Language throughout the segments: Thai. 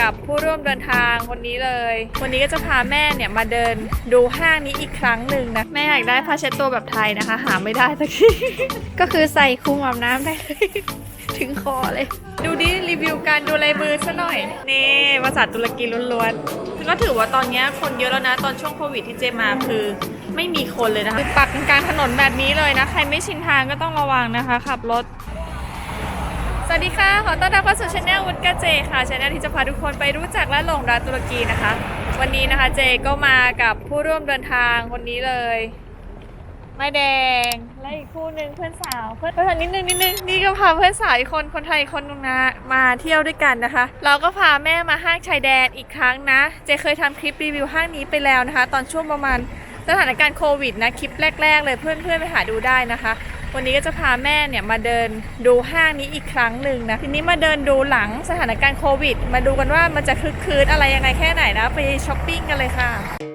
กับผู้ร่วมเดินทางคนนี้เลย วันนี้ก็จะพาแม่เนี่ยมาเดินดูห้างนี้อีกครั้งหนึ่งนะ แม่อยากได้ผ้าเช็ดตัวแบบไทยนะคะ หาไม่ได้สักที ก็คือใส่คลุมอาบน้ำได้เลยถึงคอเลย ดูดิรีวิวการดูลายมือซะหน่อย นี่ภาษาตุรกีล้วนๆก็ถือว่าตอนนี้คนเยอะแล้วนะ ตอนช่วงโควิดที่เจมาคือไม่มีคนเลยนะคะปักกลางถนนแบบนี้เลยนะ ใครไม่ชินทางก็ต้องระวังนะคะ ขับรถ วัสดีค่ะ ขอต้อนรับเข้าสู่ช anel วุฒกาเจค่ะช anel ที่จะพาทุกคนไปรู้จักและหลงรักตุรกีนะคะ วันนี้นะคะเจก็มากับผู้ร่วมเดินทางคนนี้เลย ไม่แดง และอีกคู่หนึ่งเพื่อนสาว เพื่อนเพื่อนนิดนึงนิดนึงนี่ก็พาเพื่อนสาวอีกคนคนไทยอีกคนนึงนะมาเที่ยวด้วยกันนะคะ เราก็พาแม่มาห้างชายแดนอีกครั้งนะ เจเคยทำคลิปรีวิวห้างนี้ไปแล้วนะคะ ตอนช่วงประมาณสถานการณ์โควิดนะคลิปแรก ๆ เลยเพื่อนๆไปหาดูได้นะคะ วันนี้ก็จะพาแม่เนี่ยมาเดินดูห้างนี้อีกครั้งหนึ่งนะ ทีนี้มาเดินดูหลังสถานการณ์โควิด มาดูกันว่ามันจะคึกคืนอะไรยังไงแค่ไหนนะ ไปช้อปปิ้งกันเลยค่ะ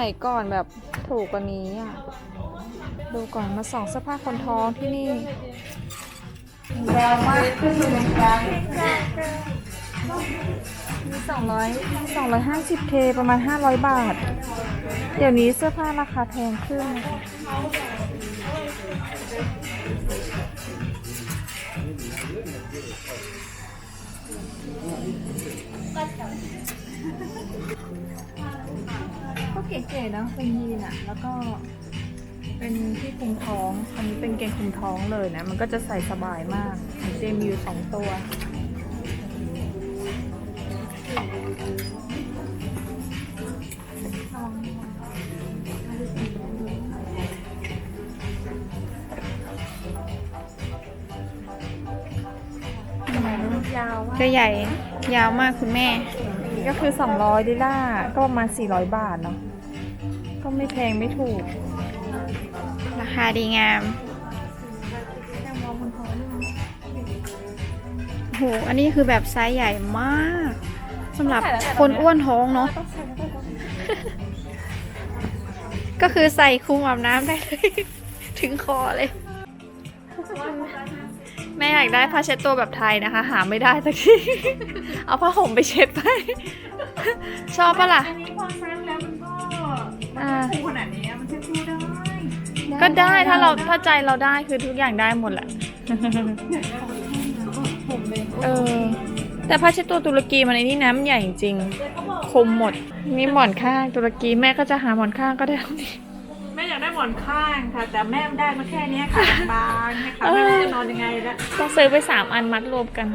มัยก่อนแบบถูกกว่านี้อะ ดูก่อนมาส่องเสื้อผ้าคนท้องที่นี่แรงมากมีสองร้อยสองร้อยห้าสิบเคประมาณห้าร้อยบาท เดี๋ยวนี้เสื้อผ้าราคาแพงขึ้นนะคะ เก๋ๆนะเป็นยีนอะแล้วก็เป็นที่คลุมท้อง อันนี้เป็นเกงคลุมท้องเลยนะ มันก็จะใส่สบายมากของเจมีอยู่สองตัว ยาวมากก็ใหญ่ยาวมากคุณแม่นี่ก็คือ 200ดิล่าก็ประมาณ400 บาทเนาะก็ ไม่แพงไม่ถูก ราคาดีงามโหอันนี้คือแบบไซส์ใหญ่มากสำหรับคนอ้วนท้องเนาะก็คือใส่คลุมอาบน้ำได้เลยถึงคอเลย แม่อยากได้ผ้าเช็ดตัวแบบไทยนะคะ หาไม่ได้สักที เอาผ้าห่มไปเช็ดไป ชอบปะล่ะ อ่าฟูขนาดนี้มันเช็ดฟูได้ก็ได้ถ้าเราถ้าใจเราได้คือทุกอย่างได้หมดแหละเออ แต่ผ้าเช็ดตัวตุรกีมันไอ้นี่น้ำใหญ่จริงๆคมหมดมีหมอนข้างตุรกีแม่ก็จะหาหมอนข้างก็ได้ แม่อยากได้หมอนข้างค่ะ แต่แม่ได้มาแค่เนี้ยค่ะบางๆเนี่ยค่ะแม่ไม่รู้จะนอนยังไงแล้วต้องซื้อไปสามอันมัดรวมกัน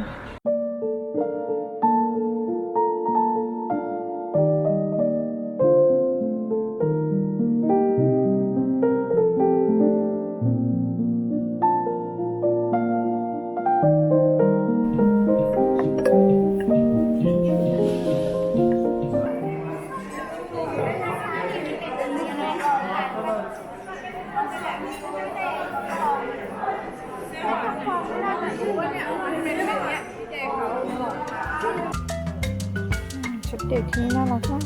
ชุด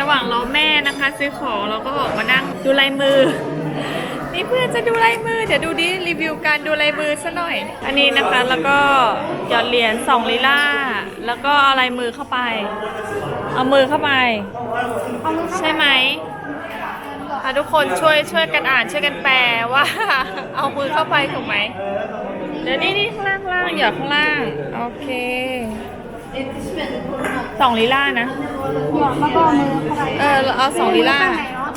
ระหว่างรอแม่นะคะ ซื้อของเราก็ออกมานั่งดูลายมือ นี่เพื่อนจะดูลายมือ เดี๋ยวดูดิรีวิวการดูลายมือซะหน่อย อันนี้นะคะแล้วก็หยอดเหรียญสองลีลาแล้วก็เอาลายมือเข้าไป เอามือเข้าไป ใช่ไหมอะทุกคนช่วยช่วยกันอ่านช่วยกันแปลว่า เอามือเข้าไปถูกไหมเดี๋ยวนี่นี่ข้างล่างข้างล่างหยอดข้างล่าง โอเค สองลีลานะ หยอดแล้วก็เอามือเข้าไปเออเราเอาสองลีลาข้างไหนเนาะ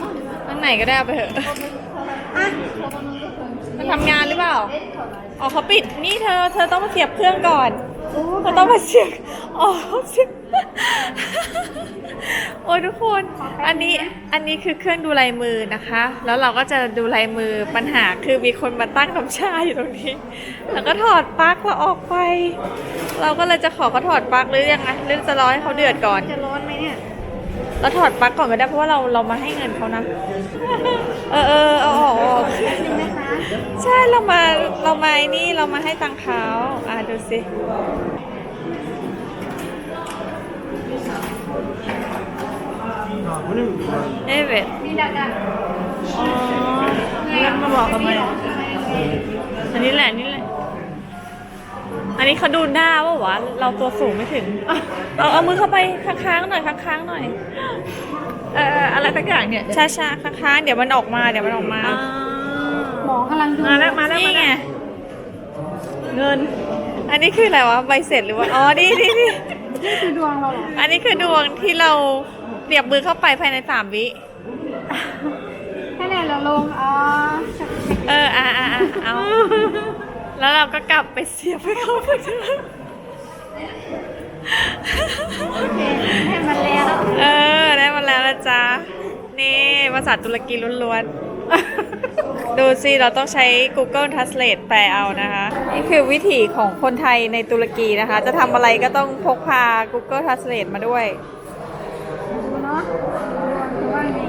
ข้างไหนก็ได้เอาไปเถอะอะมันทำงานหรือเปล่า อ๋อเขาปิด นี่เธอ เธอต้องมาเสียบเครื่องก่อน เราต้องมาเสียบอ๋อเสียบโอ้ยทุกคน อันนี้ อันนี้คือเครื่องดูลายมือนะคะ แล้วเราก็จะดูลายมือ ปัญหาคือมีคนมาตั้งน้ำชาอยู่ตรงนี้ แล้วก็ถอดปลั๊กเราออกไป เราก็เลยจะขอเขาถอดปลั๊กหรือยังไงหรือจะรอให้เขาเดือดก่อน จะร้อนไหมเนี่ย เราถอดปลั๊กก่อนก็ได้เพราะว่าเราเรามาให้เงินเขานะ เออเออเอาออกเอาออกจริงไหมคะใช่เรามาเรามาไอ้นี่เรามาให้ตังค์เขาอะดูสิเอเวตมีดักดักอ๋องั้นมาบอกทำไมอันนี้แหละนี่แหละ อันนี้เขาดูหน้าว่าวะเราตัวสูงไม่ถึง เอาเอามือเข้าไปค้างๆหน่อยค้างๆหน่อย เอออะไรสักอย่างเนี่ยช้าๆค้างๆเดี๋ยวมันออกมาเดี๋ยวมันออกมาหมอกำลังดูมาแล้วมาแล้วมานี่แล้ไงวเงิน อันนี้คืออะไรวะใบเสร็จหรือว่า อ๋อ นี่นี่นี่นี่คือดวงเราเหรออันนี้คือดวงที่เราเสียบมือเข้าไปภายในสามวิ แค่ไหนเราลงอ๋อเออ อะอะอะเอา แล้วเราก็กลับไปเสียบให้เขาเหมือนเดิมให้มันแล้วเออ ได้มาแล้วนะจ๊ะนี่ภาษาตุรกีล้วนๆ ดูสิ เราต้องใช้ Google Translate แปลเอานะคะ นี่คือวิถีของคนไทยในตุรกีนะคะ จะทำอะไรก็ต้องพกพา Google Translate มาด้วย เนาะว่าไง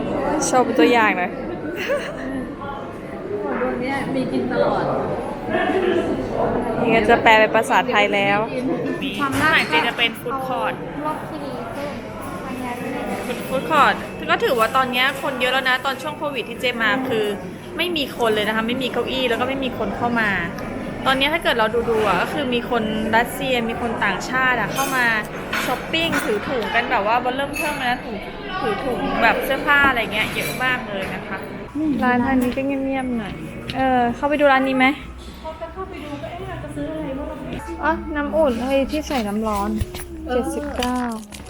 โชว์เป็นตัวอย่างหน่อยดวงเนี้ยมีกินตลอด นี่ก็จะแปลเป็นภาษาไทยแล้วความน่าเจจะเป็นฟู้ดคอร์ทรอบที่ดีขึ้นทำงานได้เลยฟู้ดคอร์ทก็ถือว่าตอนเนี้ยคนเยอะแล้วนะ ตอนช่วงโควิดที่เจมาคือไม่มีคนเลยนะคะ ไม่มีเก้าอี้แล้วก็ไม่มีคนเข้ามา ตอนเนี้ยถ้าเกิดเราดูดูๆอะก็คือมีคนรัสเซียมีคนต่างชาติอะเข้ามาช้อปปิ้งถือถุงกันแบบว่าบนเริ่มเทิมเลยนะถุงถือถุงแบบเสื้อผ้าอะไรเงี้ยเยอะมากเลยนะคะ ร้านทางนี้ก็เงียบๆหน่อย เออเข้าไปดูร้านนี้ไหม อ๋อน้ำอุ่นเฮ้ยที่ใส่น้ำร้อนเจ็ดสิบเก้า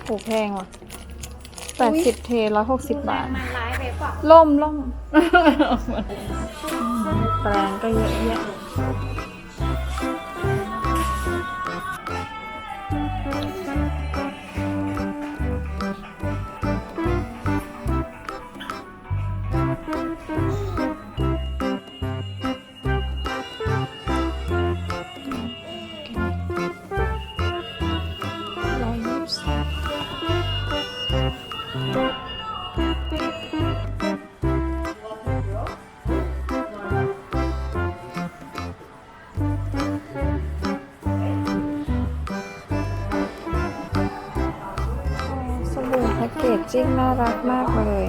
โหแพงว่ะแปดสิบเทร้อยหกสิบบาท มันร้ายไปเปล่าล่มล่มแปลงก็เยอะแยะ จิ้งน่ารักมากเลย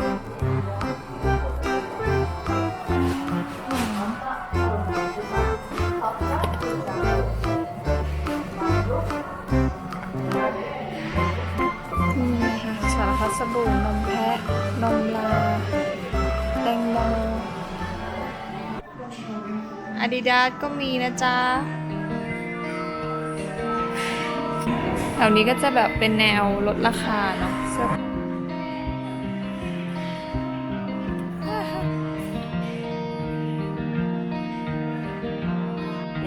นี่ค่ะสารพัดสบู่นมแพะ นมลา แตงโมอาดิดาสก็มีนะจ๊ะแถวนี้ก็จะแบบเป็นแนวลดราคาเนาะ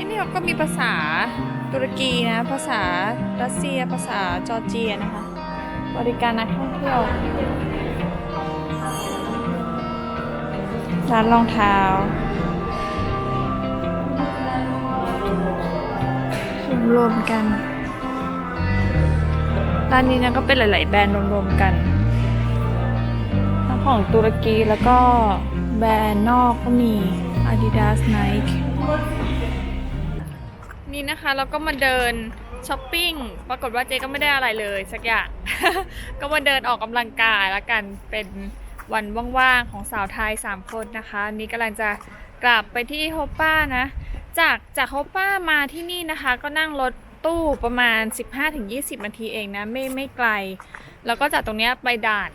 เสื้อนี่นี่ก็มีภาษาตุรกีนะ ภาษารัสเซีย ภาษาจอร์เจียนะคะ บริการนักท่องเที่ยว ร้านรองเท้ารวมกัน ร้านนี้นะก็เป็นหลาย ๆ แบรนด์รวมๆกัน ทั้งของตุรกีแล้วก็แบรนด์นอกก็มี Adidas Nike นี่นะคะเราก็มาเดินช้อปปิ้งปรากฏว่าเจ๊ก็ไม่ได้อะไรเลยสักอย่าง ก็มาเดินออกกำลังกายแล้วกันเป็นวันว่างๆของสาวไทย 3 คนนะคะนี่กำลังจะกลับไปที่โฮป้านะ จากจากโฮป้ามาที่นี่นะคะ ก็นั่งรถตู้ประมาณ 15-20 นาทีเองนะไม่ไม่ไกล แล้วก็จากตรงนี้ไปด่าน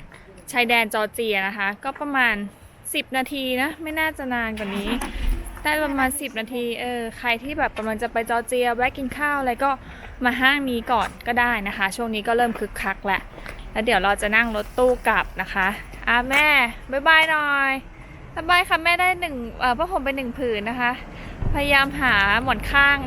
ชายแดนจอร์เจียนะคะ ก็ประมาณ 10 นาทีนะ ไม่น่าจะนานกว่านี้ ได้ประมาณ 10 นาที เออ ใครที่แบบกำลังจะไปจอร์เจียแวะกินข้าวอะไรก็มาห้างนี้ก่อนก็ได้นะคะ ช่วงนี้ก็เริ่มคึกคักแหละ แล้วเดี๋ยวเราจะนั่งรถตู้กลับนะคะอะแม่บายบายหน่อยบายบายค่ะแม่ได้หนึ่งเอ่อผ้าห่มไปหนึ่งผืนนะคะ พยายามหาหมอนข้าง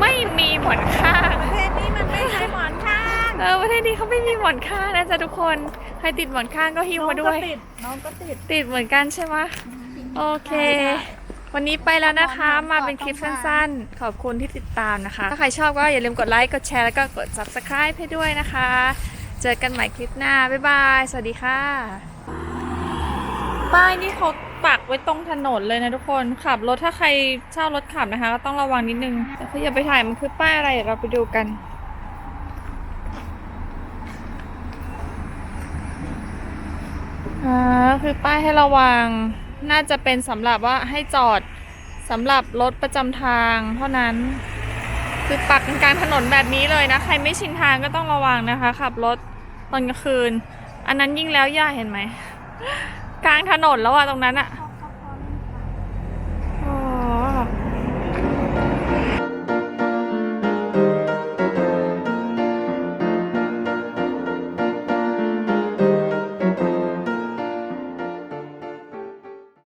ไม่มีหมอนข้าง ประเทศนี้มันไม่ใช้หมอนข้างเออประเทศนี้เขาไม่มีหมอนข้างนะจ๊ะทุกคน ใครติดหมอนข้างก็หิ้วมาด้วย น้องก็ติดน้องก็ติดติดเหมือนกันใช่ไหมโอเค วันนี้ไปแล้วนะคะ มาเป็นคลิปสั้นๆ ขอบคุณที่ติดตามนะคะ ถ้าใครชอบก็อย่าลืมกดไลค์ กดแชร์ แล้วก็กด subscribe ให้ด้วยนะคะ เจอกันใหม่คลิปหน้า บ๊ายบาย สวัสดีค่ะ ป้ายนี่เขาปักไว้ตรงถนนเลยนะทุกคน ขับรถถ้าใครเช่ารถขับนะคะ ก็ต้องระวังนิดนึงแต่คืออย่าไปถ่ายมันคือป้ายอะไรเดี๋ยวเราไปดูกันอ่าคือป้ายให้ระวัง น่าจะเป็นสำหรับว่าให้จอดสำหรับรถประจำทาง เท่านั้นคือปักกลางถนนแบบนี้เลยนะ ใครไม่ชินทางก็ต้องระวังนะคะ ขับรถตอนกลางคืน อันนั้นยิ่งแล้วย่าเห็นไหมกลางถนนแล้วอะตรงนั้นอะ